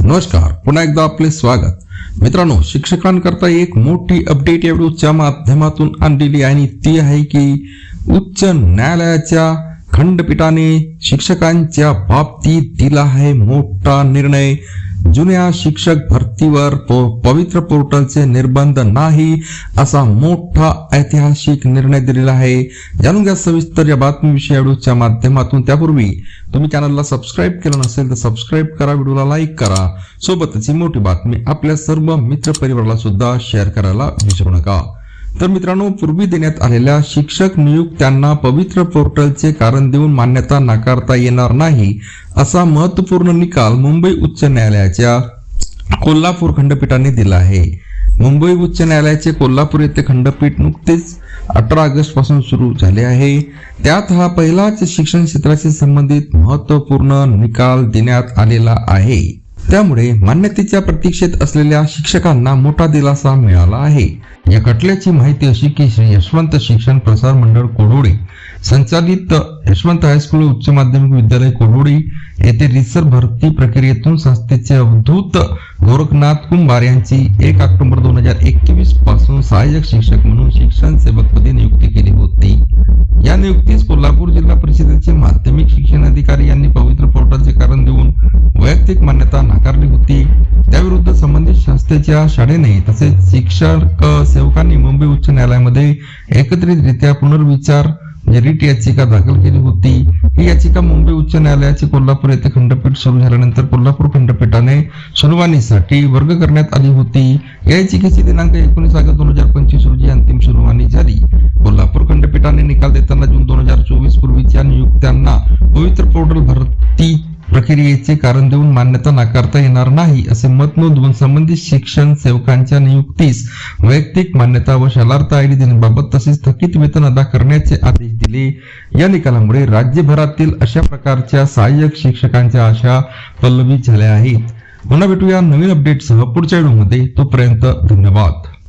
नमस्कार. पुन्हा एकदा आपले स्वागत. मित्रांनो शिक्षकांकरता एक मोठी अपडेट या व्हिडिओच्या माध्यमातून आणलेली आणि ती आहे की उच्च न्यायालयाच्या खंडपीठाने शिक्षकांच्या बाबतीत दिला आहे मोठा निर्णय. जुन्या शिक्षक भरतीवर प- पवित्र पोर्टलचे निर्बंध नाही असा मोठा ऐतिहासिक निर्णय दिलेला आहे. जाणून घ्या सविस्तर या बातमीविषयी या व्हिडिओच्या माध्यमातून. त्यापूर्वी तुम्ही चॅनलला सबस्क्राईब केलं नसेल तर सबस्क्राईब करा व्हिडिओला लाईक करा. सोबतच ही मोठी बातमी आपल्या सर्व मित्र परिवाराला सुद्धा शेअर करायला विसरू नका. तर मित्रांनो पूर्वी देण्यात आलेल्या शिक्षक नियुक्त्यांना पवित्र पोर्टलचे कारण देऊन मान्यता नाकारता येणार नाही असा महत्त्वपूर्ण निकाल मुंबई उच्च न्यायालयाच्या कोल्हापूर खंडपीठाने दिला आहे. मुंबई उच्च न्यायालयाचे कोल्हापूर येथे खंडपीठ नुकतेच अठरा ऑगस्टपासून सुरू झाले आहे. त्यात हा पहिलाच शिक्षण क्षेत्राशी संबंधित महत्त्वपूर्ण निकाल देण्यात आलेला आहे. त्यामुळे मान्यतेच्या प्रतीक्षेत असलेल्या शिक्षकांना मोठा दिलासा मिळाला आहे. या खटल्याची माहिती अशी की श्री यशवंत शिक्षण प्रसार मंडळ कोडोडे संचालित यशवंत हायस्कूल उच्च माध्यमिक विद्यालय कोडोडी येथे रिसर भरती प्रक्रियेतून संस्थेचे अवधूत गोरखनाथ कुंभार यांची एक ऑक्टोबर दोन हजार एकवीसपासून सहाय्यक शिक्षक म्हणून शिक्षण सेवकपदी नियुक्ती केली होती. या नियुक्तीस कोल्हापूर जिल्हा परिषदेचे माध्यमिक शिक्षण अधिकारी यांनी वैयक्तिक मान्यता नाकारली होती. त्याविरुद्ध संबंधित संस्थेच्या शाळेने तसेच शिक्षक सेवकांनी मुंबई उच्च न्यायालयामध्ये एकत्रितरित्या पुनर्विचार म्हणजे रिट याचिका दाखल केली होती. ही याचिका मुंबई उच्च न्यायालयाचे कोल्हापूर येथे खंडपीठ सुरू झाल्यानंतर कोल्हापूर खंडपीठाने सुनावणीसाठी वर्ग करण्यात आली होती. या याचिकेची दिनांक एकोणीस ऑगस्ट दोन हजार पंचवीस रोजी अंतिम सुनावणी झाली. कोल्हापूर खंडपीठाने निकाल देताना जून दोन हजार चोवीस पूर्वीच्या नियुक्त्यांना पवित्र पोर्टल भरती प्रक्रियेचे कारण देऊन मान्यता नाकारता येणार नाही असे मत नोंदवून संबंधित शिक्षण सेवकांच्या नियुक्तीस वैयक्तिक मान्यता व शालार्थ आयडी देण्याबाबत तसेच थकीत वेतन अदा करण्याचे आदेश दिले. या निकालामुळे राज्यभरातील अशा प्रकारच्या सहाय्यक शिक्षकांच्या आशा पल्लवित झाल्या आहेत. पुन्हा भेटूया नवीन अपडेटसह पुढच्या व्हिडिओमध्ये. तोपर्यंत धन्यवाद.